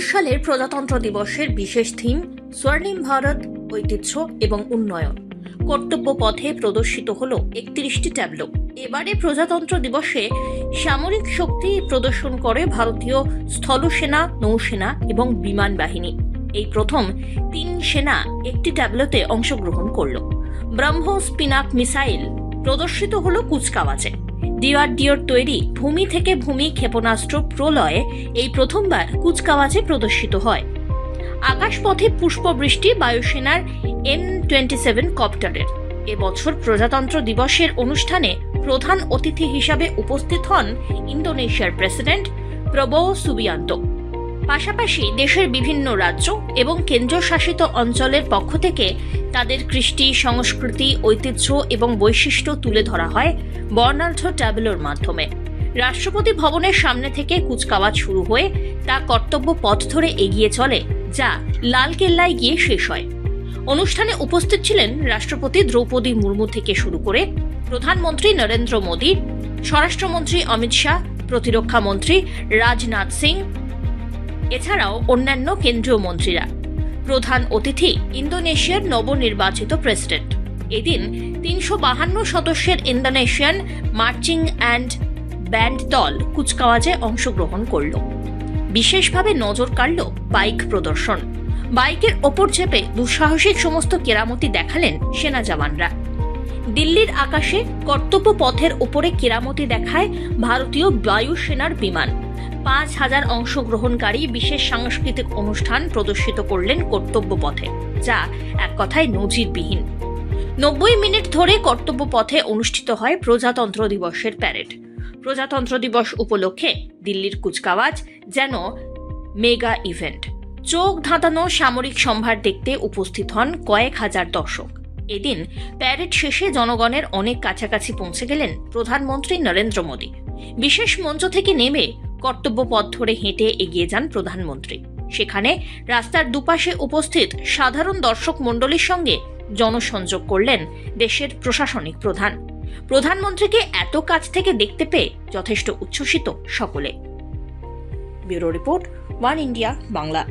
সালের প্রজাতন্ত্র দিবসের বিশেষ থিম, স্বর্ণিম ভারত, ঐতিহ্য এবং উন্নয়ন। কর্তব্য পথে প্রদর্শিত হল একত্রিশটি ট্যাবলো। এবারে প্রজাতন্ত্র দিবসে সামরিক শক্তি প্রদর্শন করে ভারতীয় স্থলসেনা, নৌসেনা এবং বিমান বাহিনী। এই প্রথম তিন সেনা একটি ট্যাবলোতে অংশগ্রহণ করল। ব্রহ্মোস পিনাক মিসাইল প্রদর্শিত হল কুচকাওয়াজে। ডিআরডিওর তৈরি ভূমি থেকে ভূমি ক্ষেপণাস্ত্র প্রলয়ে এই প্রথমবার কুচকাওয়াজে প্রদর্শিত হয়। আকাশপথে পুষ্পবৃষ্টি বায়ুসেনার এম টোয়েন্টি সেভেন কপ্টারের এবছর প্রজাতন্ত্র দিবসের অনুষ্ঠানে প্রধান অতিথি হিসাবে উপস্থিত হন ইন্দোনেশিয়ার প্রেসিডেন্ট প্রবো সুবিয়ান্ত। পাশাপাশি দেশের বিভিন্ন রাজ্য এবং কেন্দ্রশাসিত অঞ্চলের পক্ষ থেকে তাদের কৃষ্টি, সংস্কৃতি, ঐতিহ্য এবং বৈশিষ্ট্য তুলে ধরা হয় বর্ণাঢ্য ট্যাবলোর মাধ্যমে। রাষ্ট্রপতি ভবনের সামনে থেকে কুচকাওয়াজ শুরু হয়ে তা কর্তব্য পথ ধরে এগিয়ে চলে, যা লালকেল্লায় গিয়ে শেষ হয়। অনুষ্ঠানে উপস্থিত ছিলেন রাষ্ট্রপতি দ্রৌপদী মুর্মু থেকে শুরু করে প্রধানমন্ত্রী নরেন্দ্র মোদী, স্বরাষ্ট্রমন্ত্রী অমিত শাহ, প্রতিরক্ষা মন্ত্রী রাজনাথ সিং, এছাড়াও অন্যান্য কেন্দ্রীয় মন্ত্রীরা। প্রধান অতিথি ইন্দোনেশিয়ার নবনির্বাচিত প্রেসিডেন্ট। এদিন তিনশো বাহান্ন সদস্যের ইন্দোনেশিয়ান মার্চিং অ্যান্ড ব্যান্ড দল কুচকাওয়াজে অংশগ্রহণ করল। বিশেষভাবে নজর কাড়ল বাইক প্রদর্শন। বাইকের ওপর চেপে দুঃসাহসিক সমস্ত কেরামতি দেখালেন সেনা জওয়ানরা। দিল্লির আকাশে কর্তব্য পথের ওপরে কেরামতি দেখায় ভারতীয় বায়ুসেনার বিমান। পাঁচ হাজার অংশগ্রহণকারী বিশেষ সাংস্কৃতিক অনুষ্ঠান প্রদর্শিত করলেন কর্তব্য পথে যা এক কথায় নজিরবিহীন। নব্বই মিনিট ধরে কর্তব্য পথে অনুষ্ঠিত হয় প্রজাতন্ত্র দিবসের প্যারেড। প্রজাতন্ত্র দিবস উপলক্ষে দিল্লির কুচকাওয়াজ যেন মেগা ইভেন্ট। চোখ ধাঁধানো সামরিক সম্ভার দেখতে উপস্থিত হন কয়েক হাজার দর্শক। এদিন প্যারেড শেষে জনগণের অনেক কাছাকাছি পৌঁছে গেলেন প্রধানমন্ত্রী নরেন্দ্র মোদী। বিশেষ মঞ্চ থেকে নেমে কর্তব্য পথ ধরে হেঁটে এগিয়ে যান প্রধানমন্ত্রী। সেখানে রাস্তার দুপাশে উপস্থিত সাধারণ দর্শক মণ্ডলীর সঙ্গে জনসংযোগ করলেন দেশের প্রশাসনিক প্রধান। প্রধানমন্ত্রীকে এত কাছ থেকে দেখতে পেয়ে যথেষ্ট উচ্ছ্বসিত সকলে। Bureau report, one India, Bangla.